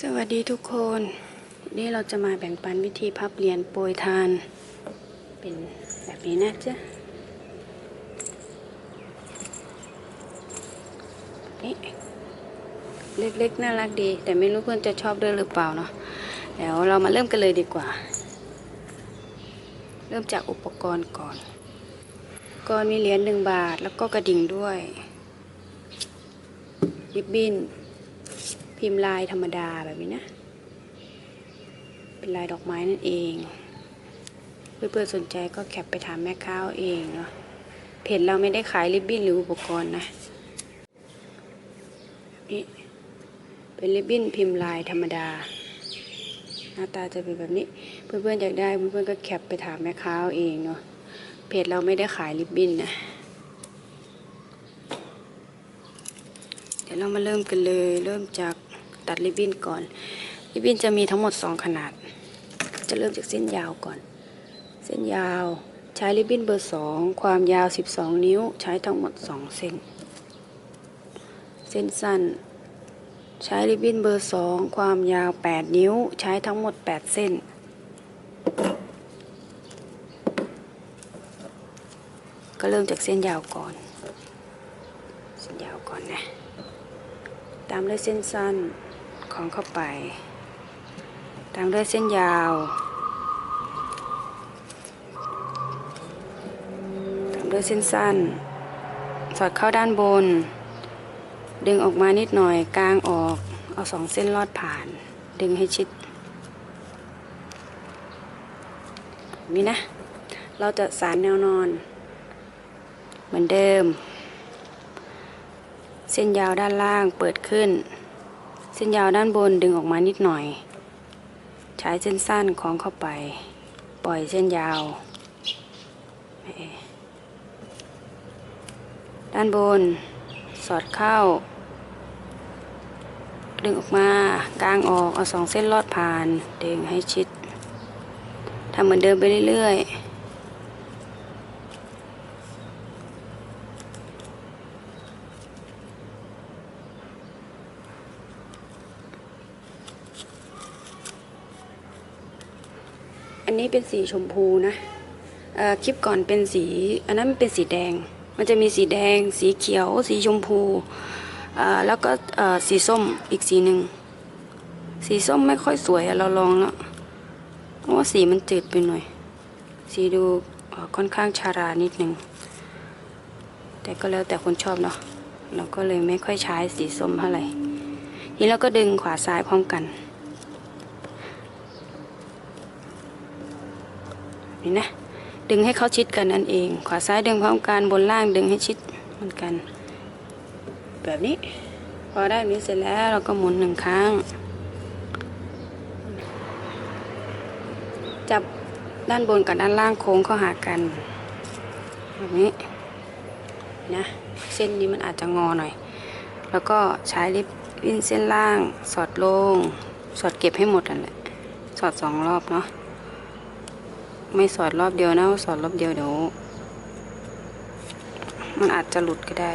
สวัสดีทุกคน นี่เราจะมาแบ่งปันวิธีพับเหรียญโปรยทาน เป็นแบบนี้นะจ๊ะนี่เล็กๆน่ารักดี แต่ไม่รู้เพื่อนจะชอบด้วยหรือเปล่าเนาะเดี๋ยวเรามาเริ่มกันเลยดีกว่า เริ่มจากอุปกรณ์ก่อนก่อนมีเหรียญหนึ่งบาทแล้วก็กระดิ่งด้วยริบบิ้น พิมพ์ลายธรรมดาแบบนี้นะ เป็นลายดอกไม้นั่นเอง เพื่อนๆสนใจก็แคปไปถามแม่ค้าเองเนาะเพจเราไม่ได้ขายริบบิ้นหรืออุปกรณ์นะนี่เป็นริบบิ้นพิมพ์ลายธรรมดา หน้าตาจะเป็นแบบนี้ เพื่อนๆอยากได้เพื่อนๆก็แคปไปถามแม่ค้าเอาเองเนาะเพจเราไม่ได้ขายริบบิ้นนะเดี๋ยวเรามาเริ่มกันเลย เริ่มจาก ตัดริบบิ้นก่อน ริบบิ้นจะมีทั้งหมด 2 ขนาด จะเริ่มจากเส้นยาวก่อน เส้นยาวใช้ริบบิ้นเบอร์ 2 ความยาว 12 นิ้ว ใช้ทั้งหมด 2 เส้น เส้นสั้น ใช้ริบบิ้นเบอร์ 2 ความยาว 8 นิ้ว ใช้ทั้งหมด 8 เส้นก็เริ่มจากเส้นยาวก่อน เส้นยาวก่อนนะ ตามด้วยเส้นสั้น ของเข้าไป ตามด้วยเส้นยาว ตามด้วยเส้นสั้น สอดเข้าด้านบน ดึงออกมานิดหน่อยกลางออก เอาสองเส้นลอดผ่าน ดึงให้ชิดนี่นะ เราจะสารแนวนอน เหมือนเดิม เส้นยาวด้านล่างเปิดขึ้น เส้นยาวด้านบนดึงออกมานิดหน่อย ใช้เส้นสั้นคล้องเข้าไป ปล่อยเส้นยาว ด้านบน สอดเข้า ดึงออกมากลางออก เอาสองเส้นลอดผ่าน ดึงให้ชิดทำเหมือนเดิมไปเรื่อยๆ อั นนี้เป็นสีชมพูนะคลิปก่อนเป็นสี อันนั้นมันเป็นสีแดง มันจะมีสีแดง สีเขียว สีชมพู แล้วก็สีส้มอีกสีหนึ่ง สีส้มไม่ค่อยสวยเราลองแล้วเพราะว่าสีมันจืดไปหน่อย สีดูค่อนข้างชารานิดหนึ่ง แต่ก็แล้วแต่คนชอบเนาะ เราก็เลยไม่ค่อยใช้สีส้มเท่าไหร่ทีนี้เราก็ดึงขวาซ้ายพร้อมกัน นี่นะ ดึงให้เขาชิดกันนั่นเอง ขวาซ้ายดึงพร้อมกันบนล่างดึงให้ชิดเหมือนกัน แบบนี้ พอได้นี้เสร็จแล้วเราก็หมุนหนึ่งครั้ง จับด้านบนกับด้านล่างโค้งเข้าหากัน แบบนี้นะเส้นนี้มันอาจจะงอหน่อย แล้วก็ใช้ลิปบิ้นเส้นล่าง สอดลง สอดเก็บให้หมดนั่นแหละ สอดสองรอบเนาะ ไม่สอดรอบเดียวนะ สอดรอบเดียวเดี๋ยวมันอาจจะหลุดก็ได้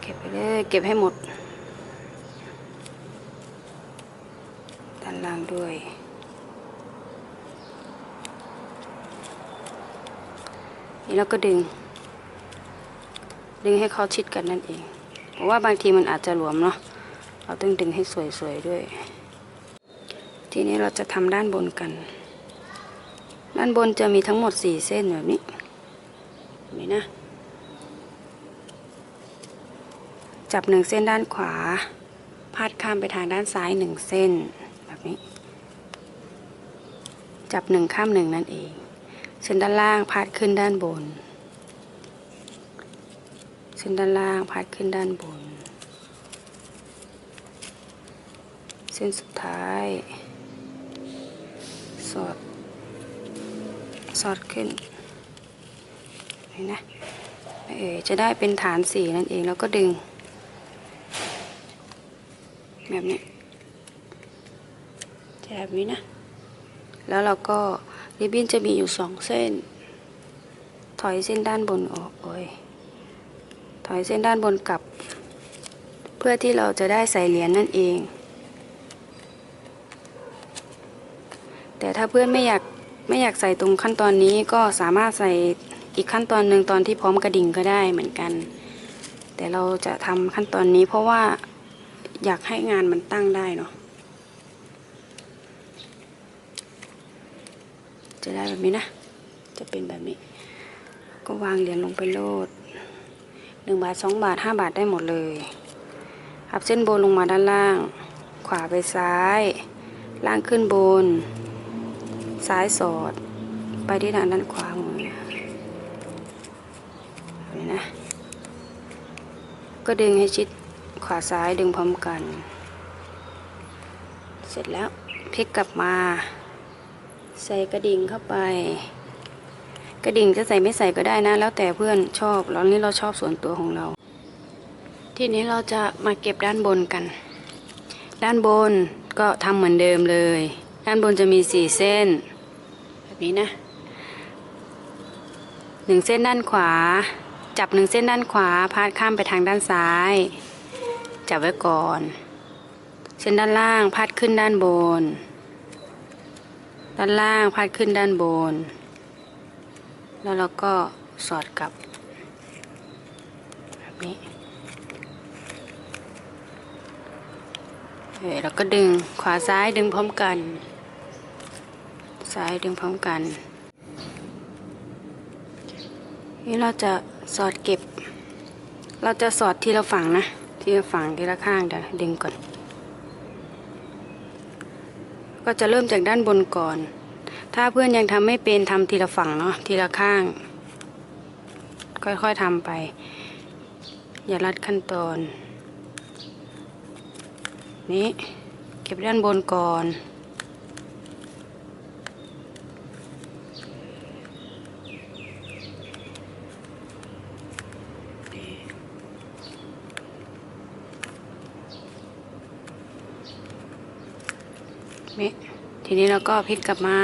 เก็บไปเลยเก็บให้หมด ด้านล่างด้วยนี่เราก็ดึง ดึงให้เขาชิดกันนั่นเอง เพราะว่าบางทีมันอาจจะหลวมเนาะ เราต้องดึงให้สวยๆด้วย ทีนี้เราจะทำด้านบนกัน ด้านบนจะมีทั้งหมดสี่เส้นแบบนี้นี้นะ จับหนึ่งเส้นด้านขวา พาดข้ามไปทางด้านซ้ายหนึ่งเส้นแบบนี้ จับหนึ่งข้ามหนึ่งนั่นเอง เส้นด้านล่างพาดขึ้นด้านบน เส้นด้านล่างพาดขึ้นด้านบน เส้นสุดท้าย สอด สอดขึ้นเห็นะเออจะได้เป็นฐานสีนั่นเองแล้วก็ดึง แบบนี้จะแบบนี้นะ แล้วเราก็ริบบิ้นจะมีอยู่สองเส้น ถอยเส้นด้านบนออกโอ้ยถอยเส้นด้านบนกลับ เพื่อที่เราจะได้ใส่เหรียญนั่นเอง แต่ถ้าเพื่อนไม่อยากไม่อยากใส่ตรงขั้นตอนนี้ก็สามารถใส่อีกขั้นตอนหนึ่งตอนที่พร้อมกระดิ่งก็ได้เหมือนกัน แต่เราจะทำขั้นตอนนี้เพราะว่าอยากให้งานมันตั้งได้เนาะจะได้แบบนี้นะ จะเป็นแบบนี้ ก็วางเหรียญลงไปโลดหนึ่งบาทสองบาทห้าบาทได้หมดเลยพับเส้นบนลงมาด้านล่าง ขวาไปซ้าย ล่างขึ้นบน ซ้ายสอด ไปที่ทางด้านขวามือแบบนี้นะ ก็ดึงให้ชิดขวาซ้ายดึงพร้อมกัน เสร็จแล้วพลิกกลับมา ใส่กระดิ่งเข้าไป กระดิ่งจะใส่ไม่ใส่ก็ได้นะ แล้วแต่เพื่อนชอบแล้วนี่เราชอบส่วนตัวของเรา ทีนี้เราจะมาเก็บด้านบนกัน ด้านบนก็ทำเหมือนเดิมเลย ด้านบนจะมีสี่เส้น นี้นะหนึ่งเส้นด้านขวา จับหนึ่งเส้นด้านขวา พาดข้ามไปทางด้านซ้าย จับไว้ก่อน เส้นด้านล่างพาดขึ้นด้านบน ด้านล่างพาดขึ้นด้านบน แล้วเราก็สอดกลับแบบนี้เออแล้วก็ดึงขวาซ้ายดึงพร้อมกัน ซ้ายดึงพร้อมกัน นี่เราจะสอดเก็บ เราจะสอดทีละฝั่งนะ ทีละฝั่งทีละข้างเดี๋ยวดึงก่อน ก็จะเริ่มจากด้านบนก่อน ถ้าเพื่อนยังทำไม่เป็นทำทีละฝั่งเนาะทีละข้าง ค่อยๆทำไป อย่ารัดขั้นตอน นี้เก็บด้านบนก่อน ทีนี้เราก็พลิกกลับมา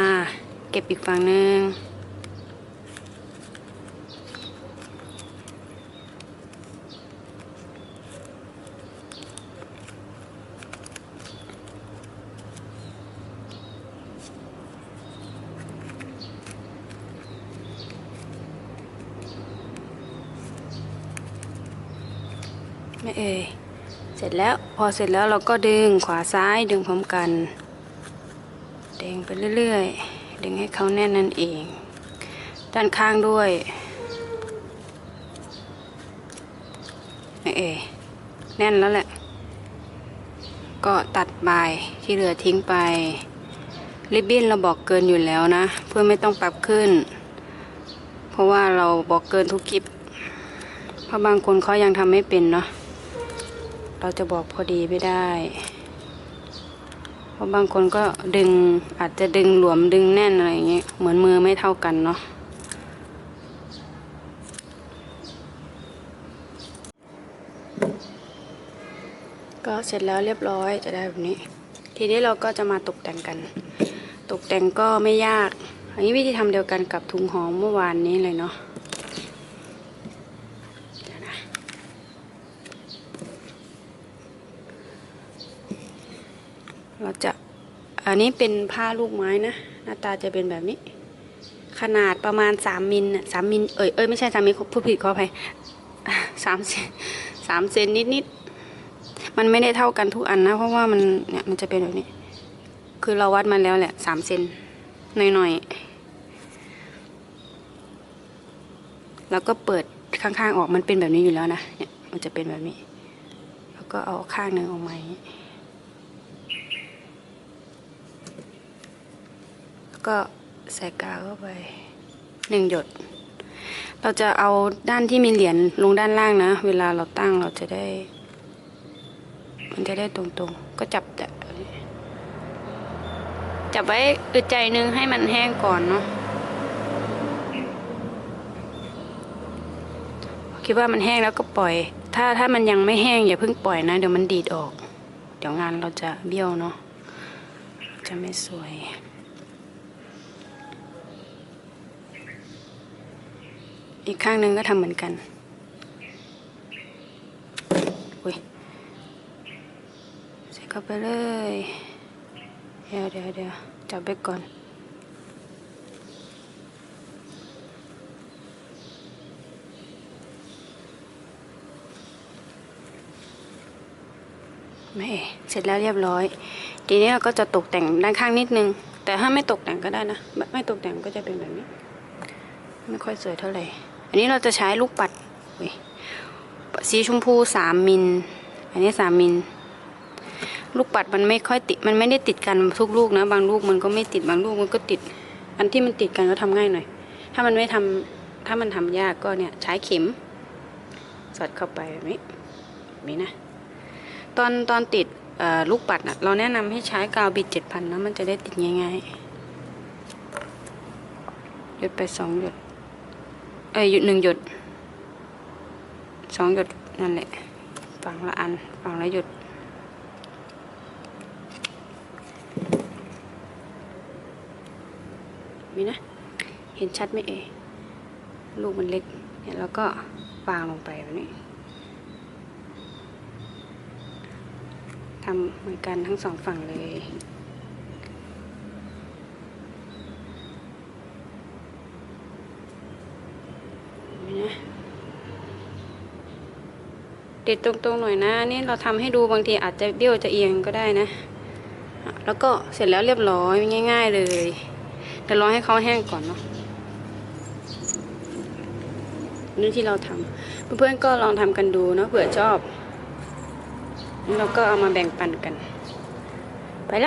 เก็บอีกฝั่งหนึ่งไม่เอ่ยเสร็จแล้วพอเสร็จแล้วเราก็ดึงขวาซ้ายดึงพร้อมกัน ดึงไปเรื่อยๆ ดึงให้เขาแน่นนั่นเอง ด้านข้างด้วยเอ๋แน่นแล้วแหละ ก็ตัดบายที่เหลือทิ้งไป ริบบิ้นเราบอกเกินอยู่แล้วนะ เพื่อไม่ต้องปรับขึ้น เพราะว่าเราบอกเกินทุกคลิปเพราะบางคนเขายังทำไม่เป็นเนาะเราจะบอกพอดีไม่ได้ ราะบางคนก็ดึงอาจจะดึงหลวมดึงแน่นอะไรอย่างเงี้ยเหมือนมือไม่เท่ากันเนาะก็เสร็จแล้วเรียบร้อยจะได้แบบนี้ ทีนี้เราก็จะมาตกแต่งกัน ตกแต่งก็ไม่ยาก อันนี้วิธีทำเดียวกันกับถุงหอมเมื่อวานนี้เลยเนาะเดี๋ยวนะ เราจะ อันนี้เป็นผ้าลูกไม้นะ หน้าตาจะเป็นแบบนี้ ขนาดประมาณสามมิลสามมิลเอ้ยเอ้ยไม่ใช่สามมิลพูดผิดขออภัยสามเซนสามเซนนิดนิดๆมันไม่ได้เท่ากันทุกอันนะ เพราะว่ามันเนี่ยมันจะเป็นแบบนี้ คือเราวัดมาแล้วแหละสามเซนหน่อยๆแล้วก็เปิดข้างๆออกมันเป็นแบบนี้อยู่แล้วนะเนี่ยมันจะเป็นแบบนี้ แล้วก็เอาข้างหนึ่งออกมาอย่างนี้ แล้ว ก็ใส่กาวเข้าไปหนึ่งหยด เราจะเอาด้านที่มีเหรียญลงด้านล่างนะ เวลาเราตั้งเราจะได้ มันจะได้ตรงๆ ก็จับจับจับไว้อึดใจนึงให้มันแห้งก่อนเนาะคิดว่ามันแห้งแล้วก็ปล่อย ถ้าถ้ามันยังไม่แห้งอย่าเพิ่งปล่อยนะ เดี๋ยวมันดีดออก เดี๋ยวงานเราจะเบี้ยวเนาะจะไม่สวย อีกข้างหนึ่งก็ทำเหมือนกันอุ้ยเข้าไปเลย เดี๋ยวเดี๋ยวเดี๋ยวจับไปก่อนไม่เสร็จแล้วเรียบร้อย ทีนี้เราก็จะตกแต่งด้านข้างนิดนึง แต่ถ้าไม่ตกแต่งก็ได้นะ ไม่ตกแต่งก็จะเป็นแบบนี้ ไม่ค่อยสวยเท่าไหร่ อันนี้เราจะใช้ลูกปัดสีชมพูสามมิล อันนี้สามมิล ลูกปัดมันไม่ค่อยติด มันไม่ได้ติดกันทุกลูกนะ บางลูกมันก็ไม่ติด บางลูกมันก็ติด อันที่มันติดกันก็ทำง่ายหน่อย ถ้ามันไม่ทำถ้ามันทำยากก็เนี่ยใช้เข็ม สอดเข้าไปแบบนี้แบบนี้นะ ตอนตอนติดลูกปัดอะเราแนะนำให้ใช้กาวบิดเจ็ดพันนะมันจะได้ติดง่ายๆหยดไปสองหยด เอ้ยหยุดหนึ่งหยุดสองหยุดนั่นแหละฝั่งละอันฝั่งละหยุดมีนะ เห็นชัดไหมเอลูกมันเล็กเนี่ยแล้วก็วางลงไปแบบนี้ทำเหมือนกันทั้งสองฝั่งเลยนี่นะ ติดตรงๆหน่อยนะ นี่เราทำให้ดูบางทีอาจจะเบี้ยวจะเอียงก็ได้นะอะแล้วก็เสร็จแล้วเรียบร้อยง่าย ๆ เลยแต่รอให้เขาแห้งก่อนเนาะนี่ที่เราทำเพื่อนๆก็ลองทำกันดูเนาะเผื่อชอบเราก็เอามาแบ่งปันกัน ไปละ